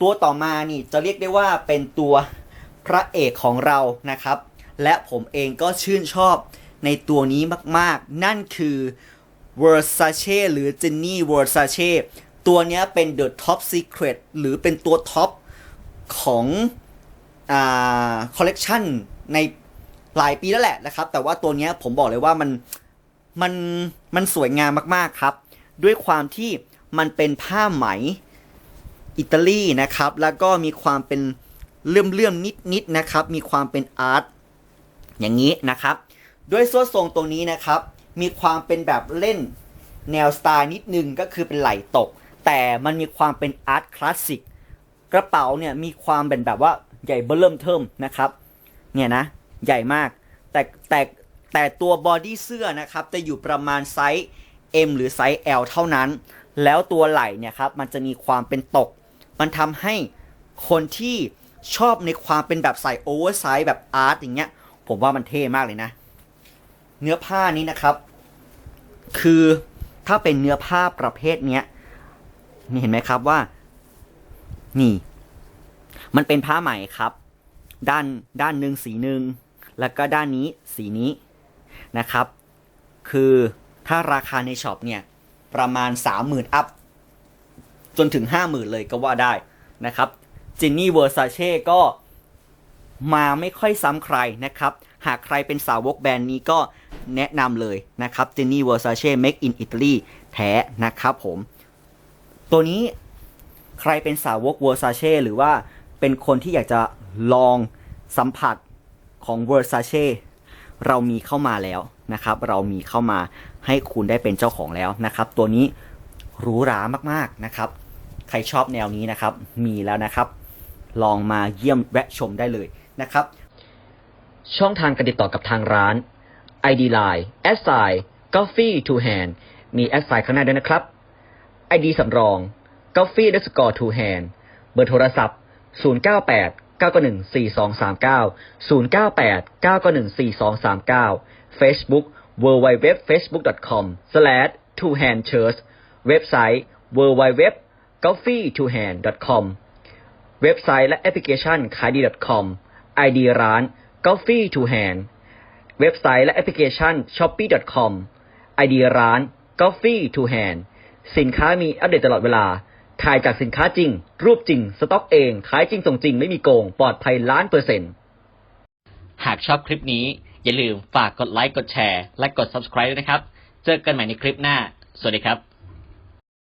ตัวต่อมานี่จะเรียกได้ว่าเป็นตัวพระเอกของเรานะครับ และผมเองก็ชื่นชอบในตัวนี้มากๆ นั่นคือ Versace หรือ Jenny Versace ตัวนี้เป็น The Top Secret หรือเป็นตัวท็อปของอ่าคอลเลกชันในหลายปีแล้วแหละนะครับ แต่ว่าตัวนี้ผมบอกเลยว่ามันมันมันสวยงามมากๆครับ ด้วยความที่มันเป็นผ้าไหม อิตาลีนะครับ แล้วก็มีความเป็นเลื่อมเลื่อมนิดนิดๆนะครับ มีความเป็นอาร์ตอย่างนี้นะครับด้วยส่วนทรงตรงนี้นะครับ มีความเป็นแบบเล่นแนวสไตล์นิดนึงก็คือเป็นไหลตก แต่มันมีความเป็นอาร์ตคลาสสิกกระเป๋าเนี่ยมีความเป็นแบบว่าใหญ่เบ้อเริ่มเทิมนะครับ เนี่ยนะ ใหญ่มาก แต่แต่แต่ตัวบอดี้เสื้อนะครับ จะอยู่ประมาณไซส์ M หรือไซส์ L เท่านั้น แล้วตัวไหล่เนี่ยครับ มันจะมีความเป็นตก มันทำให้คนที่ชอบในความเป็นแบบใส่โอเวอร์ไซส์แบบอาร์ตอย่างเงี้ย ผมว่ามันเท่มากเลยนะ เนื้อผ้านี้นะครับ คือถ้าเป็นเนื้อผ้าประเภทเนี้ยนี่เห็นไหมครับว่า นี่ มันเป็นผ้าไหม่ครับ ด้านด้านหนึ่งสีหนึ่งแล้วก็ด้านนี้สีนี้นะครับ คือถ้าราคาในช็อปเนี่ย ประมาณ 30,000 อัพ จนถึง 50,000 เลยก็ว่าได้นะครับจินนี่เวอร์ซาเช่ก็มาไม่ค่อยซ้ำใครนะครับ หากใครเป็นสาวกแบรนด์นี้ก็แนะนำเลยนะครับจินนี่เวอร์ซาเช่ make in Italy แท้นะครับผม ตัวนี้ใครเป็นสาวกเวอร์ซาเช่หรือว่าเป็นคนที่อยากจะลองสัมผัสของเวอร์ซาเช่เรามีเข้ามาแล้วนะครับ เรามีเข้ามาให้คุณได้เป็นเจ้าของแล้วนะครับ ตัวนี้หรูหรามากๆนะครับ ใครชอบแนวนี้นะครับ มีแล้วนะครับ ลองมาเยี่ยมแวะชมได้เลยนะครับ ช่องทางการติดต่อกับทางร้าน ID Line s i Coffee to Hand มี s i ข้างหน้าด้วยนะครับ ID สำรอง Coffee d e s c o r e to hand เบอร์โทรศัพท์ 098 991 4239 098 991 4239 Facebook www facebook.com slash to hand church เว็บไซต์ www coffee to hand com เว็บไซต์และแอปพลิเคชันขายดี .com ID ร้าน Coffee to Hand เว็บไซต์และแอปพลิเคชัน Shopee com ID ร้าน Coffee to Hand สินค้ามีอัปเดตตลอดเวลา ถ่ายจากสินค้าจริง รูปจริง สต็อกเอง ขายจริงส่งจริง ไม่มีโกง ปลอดภัยล้านเปอร์เซ็นต์ หากชอบคลิปนี้ อย่าลืมฝากกดไลค์ กดแชร์ และกด subscribe ด้วยนะครับ เจอกันใหม่ในคลิปหน้า สวัสดีครับ